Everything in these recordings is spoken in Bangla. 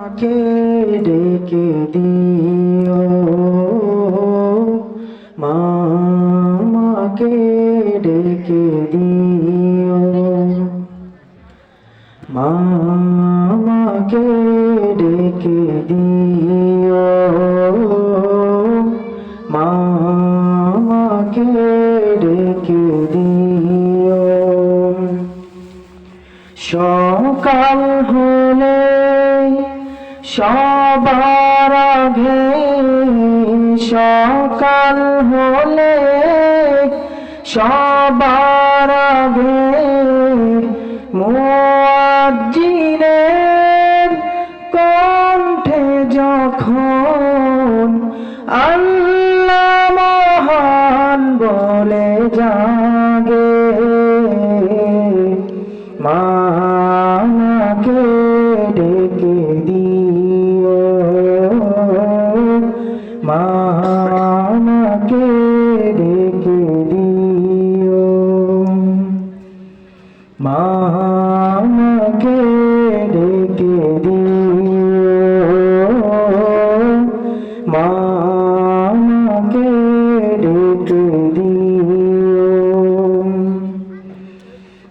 আমাকে ডেকে দিও। মা আমাকে ডেকে দিও। মা আমাকে ডেকে দিও। মা আমাকে ডেকে দিও। সকাল হলে সবার আগে সকাল হলে সবার আগে মুয়াজ্জিনের কণ্ঠে যখন আল্লাহ মহান বলে জাগে মাকে ডেকে দিও মাকে ডেকে দিও। মাকে ডেকে দিও।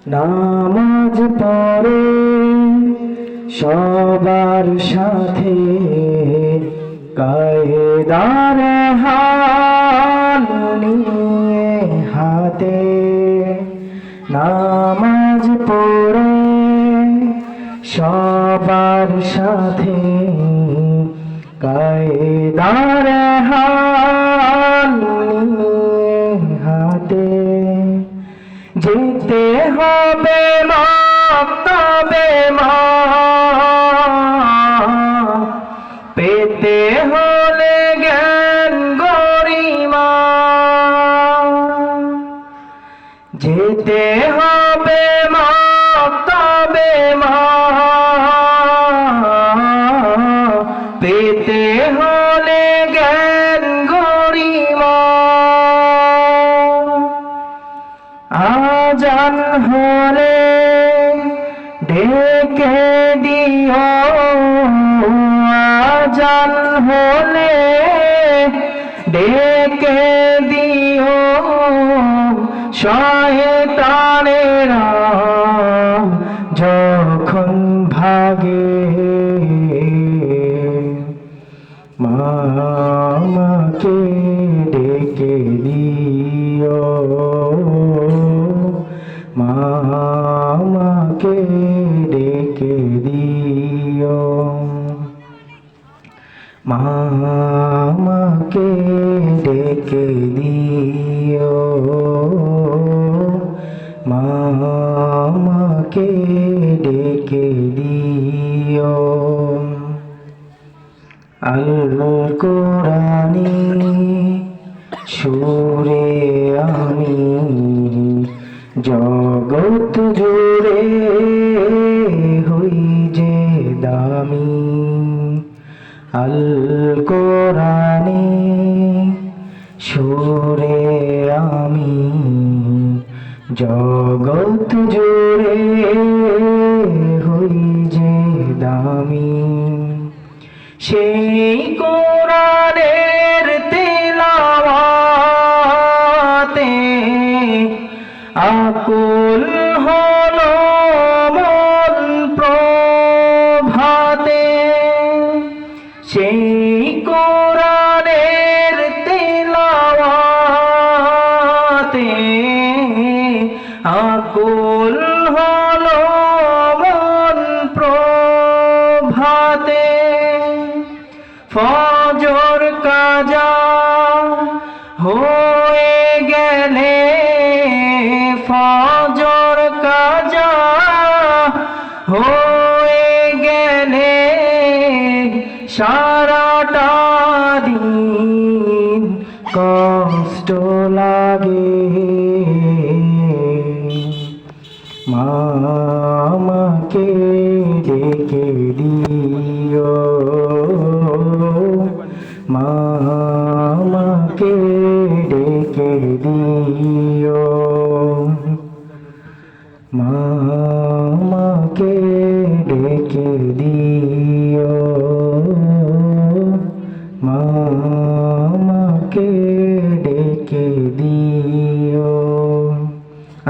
নামাজ পড়ে সবার সাথে কায়দার হাল নিয়ে হাতে পড়ে সবার সাথে কায়দার হাতে যেতে হবে মক্তবে মা পেতে হলে জ্ঞান গরিমা। যেতে হবে মা তবে মা পেতে হলে জ্ঞান গরিমা। আজান হলে ডেকে দিও। আজান হলে ডেকে মামাকে ডেকে দিও। মামাকে ডেকে দিও। মামাকে ডেকে দিও। আল কোরআনি সুরে জগৎ জুড়ে হই যে দামি। আল কোরআনি সুরে আমি। জগৎ জুড়ে হই যে দামি। সেই কোরআনের আকুল হল মন প্রভাতে। সেই কোরআনের তেলাওয়াতে আকুল হল মন প্রভাতে। ফজর সারাটা দিন কষ্ট লাগে। মামাকে